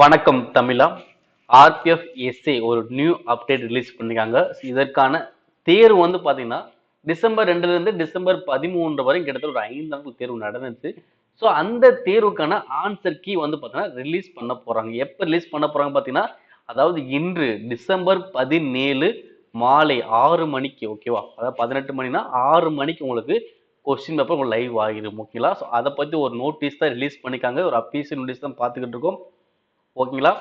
வணக்கம் தமிழா. RPF SA ஒரு நியூ அப்டேட் ரிலீஸ் பண்ணிருக்காங்க. இதற்கான தேர்வு வந்து பார்த்தீங்கன்னா டிசம்பர் ரெண்டுலேருந்து டிசம்பர் பதிமூன்று வரை கிட்டத்தட்ட ஒரு ஐந்து நாட்கள் தேர்வு நடந்துச்சு. ஸோ அந்த தேர்வுக்கான ஆன்சர் கீ வந்து பார்த்தீங்கன்னா ரிலீஸ் பண்ண போகிறாங்க எப்போ ரிலீஸ் பண்ண போகிறாங்க பார்த்தீங்கன்னா அதாவது இன்று டிசம்பர் பதினேழு மாலை ஆறு மணிக்கு ஓகேவா அதாவது பதினெட்டு மணினா ஆறு மணிக்கு உங்களுக்கு கொஸ்டின் பேப்பர் உங்களுக்கு லைவ் ஆகிடும் ஓகேங்களா ஸோ அதை பற்றி ஒரு நோட்டீஸ் தான் ரிலீஸ் பண்ணிக்காங்க ஒரு அஃபீஷியல் நோட்டீஸ் தான் பார்த்துக்கிட்டு இருக்கோம். ஓகேங்களா?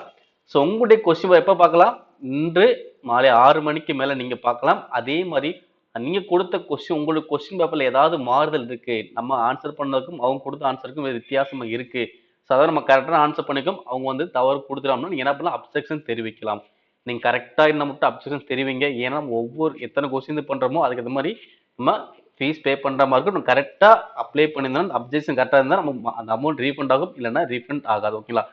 ஸோ உங்களுடைய கொஸ்டின் எப்போ பார்க்கலாம்? இன்று மாலை ஆறு மணிக்கு மேலே நீங்கள் பார்க்கலாம். அதே மாதிரி நீங்கள் கொடுத்த கொஸ்டின் உங்களுக்கு கொஸ்டின் பேப்பரில் ஏதாவது மாறுதல் இருக்குது நம்ம ஆன்சர் பண்ணதுக்கும் அவங்க கொடுத்த ஆன்சருக்கும் வித்தியாசமாக இருக்குது ஸோ அதாவது நம்ம கரெக்டாக ஆன்சர் பண்ணிக்கும் அவங்க வந்து தவறு கொடுத்துட்டோம்னா நீங்கள் என்ன பண்ணலாம்? அப்செக்ஷன் தெரிவிக்கலாம். நீங்கள் கரெக்டாக என்ன மட்டும் அப்செக்ஷன் தெரிவிங்க. ஏன்னா ஒவ்வொரு எத்தனை கொஸ்டின் பண்ணுறோமோ அதுக்கு ஏற்ற மாதிரி நம்ம ஃபீஸ் பே பண்ணுற மாதிரி இருக்கும். நம்ம கரெக்டாக அப்ளை பண்ணியிருந்தோம் அப்ஜெக்ஷன் கரெக்டாக இருந்தால் நம்ம அந்த அமௌண்ட் ரீஃபண்ட் ஆகும். இல்லைன்னா ரீஃபண்ட் ஆகாது. ஓகேங்களா?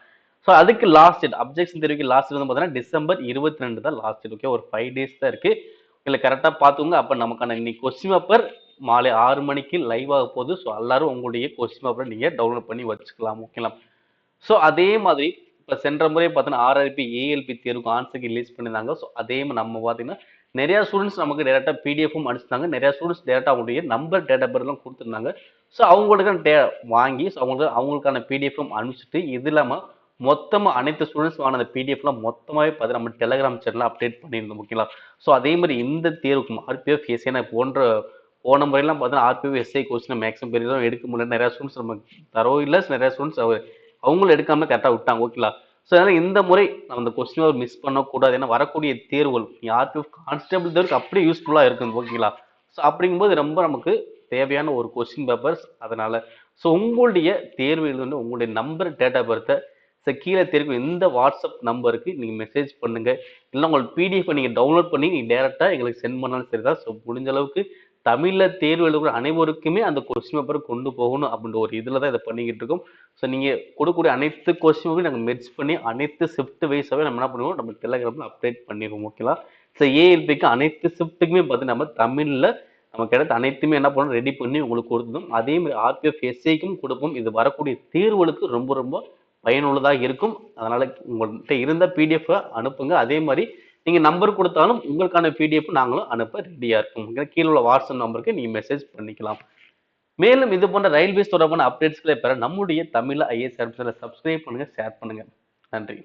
ஸோ அதுக்கு லாஸ்ட் டேட் அப்ஜெக்ஷன் தெரிவிக்க லாஸ்ட் வந்து பார்த்தீங்கன்னா டிசம்பர் இருபத்தி ரெண்டு தான் லாஸ்ட் டேட் ஓகே ஒரு ஃபைவ் டேஸ் தான் இருக்குது இல்லை கரெக்டாக பார்த்துங்க அப்போ நமக்கான இன்னைக்கு கொஸ்டின் பேப்பர் மாலை ஆறு மணிக்கு லைவ் ஆக போகுது. ஸோ எல்லாரும் உங்களுடைய கொஸ்டின் பேப்பரை நீங்கள் டவுன்லோட் பண்ணி வச்சுக்கலாம் ஓகேலாம் ஸோ அதே மாதிரி இப்போ சென்ற முறை பார்த்தீங்கன்னா ஆர்ஆர்பி ஏஎல்பி தேர்வுக்கு ஆன்சருக்கு ரிலீஸ் பண்ணியிருந்தாங்க. ஸோ அதே மாதிரி நம்ம பார்த்தீங்கன்னா நிறையா ஸ்டூடெண்ட்ஸ் நமக்கு டேரெக்டாக பிடிஎஃப்பும் அனுப்பிச்சிருந்தாங்க. நிறையா ஸ்டூடெண்ட்ஸ் டேரெக்டாக அவங்களுடைய நம்பர் டேட் ஆஃப் பர்த்லாம் கொடுத்துருந்தாங்க. ஸோ அவங்களுக்கான டே வாங்கி ஸோ அவங்களுக்கு அவங்களுக்கான பிடிஎஃப்பும் அனுப்பிச்சிட்டு இது இல்லாமல் மொத்தமாக அனைத்து ஸ்டூடெண்ட்ஸ் வாங்கின அந்த பிடிஎஃப்லாம் மொத்தமாகவே பார்த்து நம்ம டெலகிராம் சேனலில் அப்டேட் பண்ணியிருந்தோம் ஓகேங்களா ஸோ அதே மாதிரி இந்த தேர்வுக்கு ஆர்பிஎஃப் எஸ்ஏனா போன்ற போன முறையெல்லாம் பார்த்தீங்கன்னா ஆர்பிஎஃப் எஸ்ஐ கொஸ்டின் மேக்ஸிமம் பெரியதான் எடுக்க முடியல. நிறையா ஸ்டூடெண்ட்ஸ் நம்ம தரவும் இல்லை. நிறையா ஸ்டூடெண்ட்ஸ் அவங்களும் எடுக்காமல் கரெக்டாக விட்டாங்க ஓகேங்களா ஸோ அதனால் இந்த முறை நம்ம அந்த கொஸ்டின் மிஸ் பண்ணக்கூடாது. ஏன்னா வரக்கூடிய தேர்வுகள் ஆர்பிஎஃப் கான்ஸ்டபிள் தேர்வுக்கு அப்படியே யூஸ்ஃபுல்லாக இருக்குது ஓகேங்களா ஸோ அப்படிங்கும்போது ரொம்ப நமக்கு தேவையான ஒரு கொஸ்டின் பேப்பர்ஸ் அதனால் ஸோ உங்களுடைய தேர்வு எழுதுன உங்களுடைய நம்பர் டேட்டா பர்த்தை ஸோ கீழே தெரியும் இந்த வாட்ஸ்அப் நம்பருக்கு நீங்கள் மெசேஜ் பண்ணுங்கள் இல்லை உங்களுக்கு பிடிஎஃப் நீங்கள் டவுன்லோட் பண்ணி நீங்கள் டேரெக்டாக எங்களுக்கு சென்ட் பண்ணாலும் சரி தான். ஸோ முடிஞ்ச அளவுக்கு தமிழில் தேர்வு எழுதுகிற அனைவருக்குமே அந்த கொஸ்டின் பேப்பரை கொண்டு போகணும் அப்படின்ற ஒரு இதில் தான் இதை பண்ணிக்கிட்டு இருக்கோம். ஸோ நீங்கள் கொடுக்கக்கூடிய அனைத்து கொஸ்டினுமே நாங்கள் மெர்ச் பண்ணி அனைத்து ஷிஃப்ட் வைஸாகவே நம்ம என்ன பண்ணுவோம்? நம்ம டெலகிராமில் அப்டேட் பண்ணிடுவோம் ஓகேங்களா ஸோ ஏஎல்பிக்கு அனைத்து ஷிஃப்ட்டுக்குமே பார்த்து நம்ம தமிழில் நமக்கு கிடைத்த அனைத்துமே என்ன பண்ணணும்? ரெடி பண்ணி உங்களுக்கு கொடுத்தோம் அதே மாதிரி ஆர்பிஎஃப் எஸ்ஐக்கும் கொடுப்போம். இது வரக்கூடிய தேர்வுகளுக்கு ரொம்ப ரொம்ப பயனுள்ளதாக இருக்கும். அதனால் உங்கள்கிட்ட இருந்த பிடிஎஃப் அனுப்புங்க. அதே மாதிரி நீங்கள் நம்பர் கொடுத்தாலும் உங்களுக்கான பிடிஎஃப் நாங்களும் அனுப்ப ரெடியாக இருக்கும். கீழே உள்ள வாட்ஸ்அப் நம்பருக்கு நீங்கள் மெசேஜ் பண்ணிக்கலாம். மேலும் இது போன்ற ரயில்வேஸ் தொடர்பான அப்டேட்ஸ்களை பெற நம்முடைய தமிழ் ஐஏஎஸ் சப்ஸ்கிரைப் பண்ணுங்கள் ஷேர் பண்ணுங்கள் நன்றி.